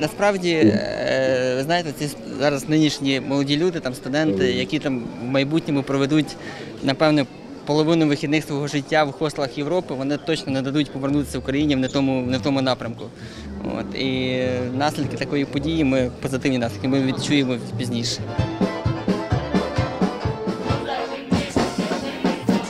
Насправді, е, ви знаєте, ці зараз нинішні молоді люди, там студенти, які там в майбутньому проведуть, напевно, половину вихідних свого життя в хостелах Європи, вони точно не дадуть повернутися в Україні в не тому, не в тому напрямку. От, і наслідки такої події ми позитивні наслідки, ми відчуємо пізніше.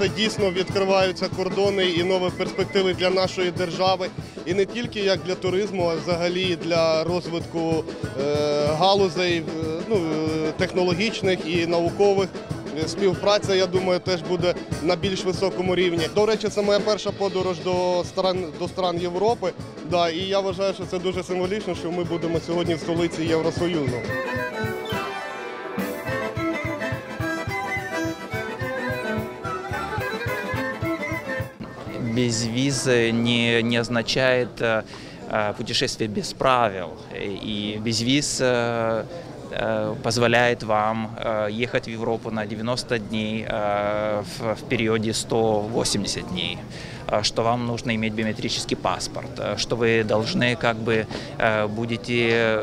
Це дійсно відкриваються кордони і нові перспективи для нашої держави. І не тільки як для туризму, а взагалі для розвитку е, галузей е, ну, е, технологічних і наукових. Співпраця, я думаю, теж буде на більш високому рівні. До речі, це моя перша подорож до стран до стран Європи. Да, і я вважаю, що це дуже символічно, що ми будемо сьогодні в столиці Євросоюзу. Без визы не, не означает э, э, путешествие без правил. И без виз э, позволяет вам ехать в Европу на 90 дней в, в периоде 180 дней что вам нужно иметь биометрический паспорт, что вы должны как бы будете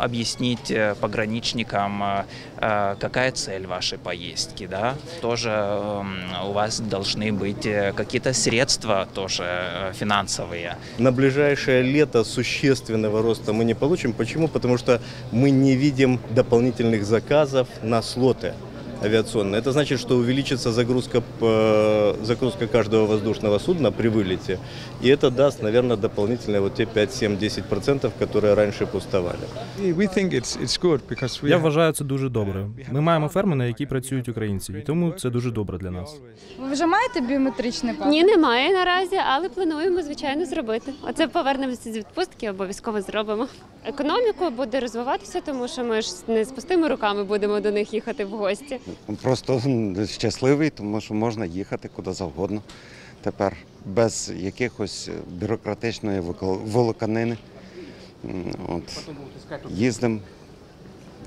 объяснить э, пограничникам, э, э, какая цель вашей поездки, да, тоже эм, у вас должны быть какие-то средства тоже финансовые. На ближайшее лето существенного роста мы не получим. Почему? Потому что мы не видим дополнительных заказов на слоты авиационные. Это значит, что увеличится загрузка, п- загрузка каждого воздушного судна при вылете. И это даст, наверное, дополнительные вот те 5-7-10%, которые раньше пустовали. We think it's it's good because we Я have- вважаю це дуже добре. Ми маємо ферми, на які працюють українці, і тому це дуже добре для нас. Ви вже маєте біометричний паспорт? Ні, немає наразі, але плануємо звичайно зробити. Оце повернемося з відпустки, обов'язково зробимо. Економіку буде розвиватися, тому що ми ж не з пустими руками будемо до них їхати в гості. Просто щасливий, тому що можна їхати куди завгодно. Тепер без якихось бюрократичної волоканини. От. Їздимо.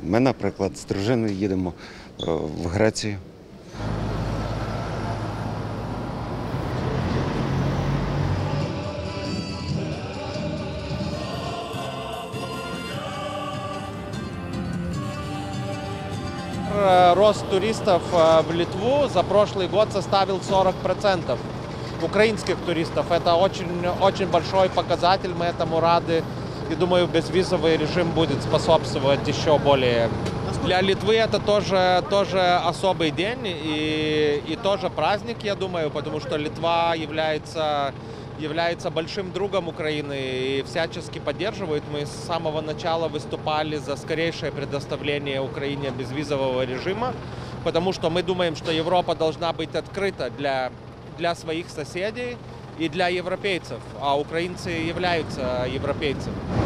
Ми, наприклад, з дружиною їдемо е, в Грецію. Рост туристов э, в Литву за прошлый год составил 40% украинских туристов. Это очень, очень большой показатель, мы этому рады. И думаю, безвизовый режим будет способствовать еще более. Для Литвы это тоже, тоже особый день и, и тоже праздник, я думаю, потому что Литва является, является большим другом Украины и всячески поддерживает. Мы с самого начала выступали за скорейшее предоставление Украине безвизового режима, потому что мы думаем, что Европа должна быть открыта для, для своих соседей и для европейцев, а украинцы являются европейцами.